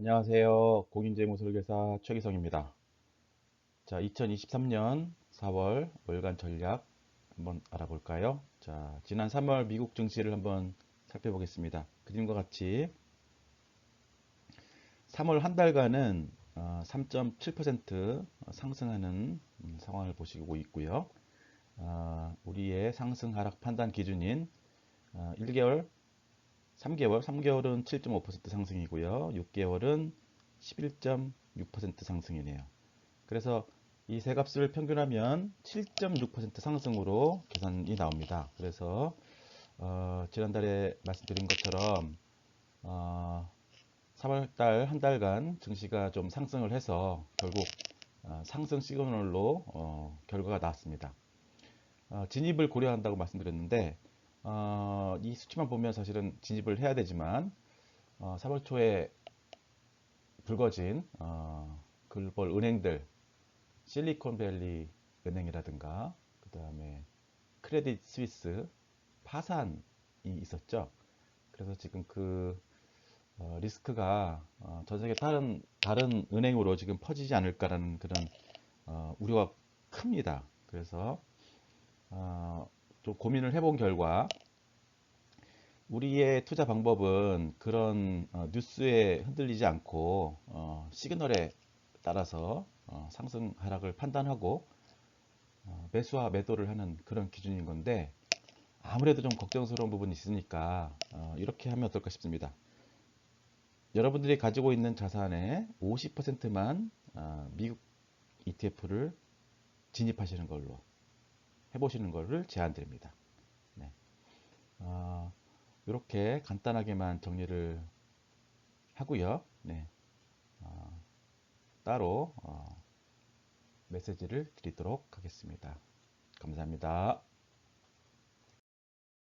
안녕하세요. 공인재무설계사 최기성입니다. 자, 2023년 4월 월간 전략 한번 알아볼까요? 자, 지난 3월 미국 증시를 한번 살펴보겠습니다. 그림과 같이 3월 한 달간은 3.7% 어, 상승하는 음, 상황을 보시고 있고요. 어, 우리의 상승 하락 판단 기준인 1개월 어, 3개월, 3개월은 7.5% 상승이고요. 6개월은 11.6% 상승이네요. 그래서 이 세 값을 평균하면 7.6% 상승으로 계산이 나옵니다. 그래서 어, 지난달에 말씀드린 것처럼 어, 3월달 한 달간 증시가 좀 상승을 해서 결국 어, 상승 시그널로 어, 결과가 나왔습니다. 어, 진입을 고려한다고 말씀드렸는데 어, 이 수치만 보면 사실은 진입을 해야 되지만 어, 3월 초에 불거진 어, 글로벌 은행들 실리콘밸리 은행이라든가 그 다음에 크레딧 스위스 파산이 있었죠. 그래서 지금 그 어, 리스크가 어, 전 세계 다른 다른 은행으로 지금 퍼지지 않을까라는 그런 어, 우려가 큽니다. 그래서 어, 좀 고민을 해본 결과 우리의 투자 방법은 그런 어, 뉴스에 흔들리지 않고 어, 시그널에 따라서 어, 상승 하락을 판단하고 어, 매수와 매도를 하는 그런 기준인 건데 아무래도 좀 걱정스러운 부분이 있으니까 어, 이렇게 하면 어떨까 싶습니다. 여러분들이 가지고 있는 자산의 50%만 어, 미국 ETF를 진입하시는 걸로 해보시는 것을 제안드립니다. 네. 어, 이렇게 간단하게만 정리를 하고요. 네. 어, 따로 어, 메시지를 드리도록 하겠습니다. 감사합니다.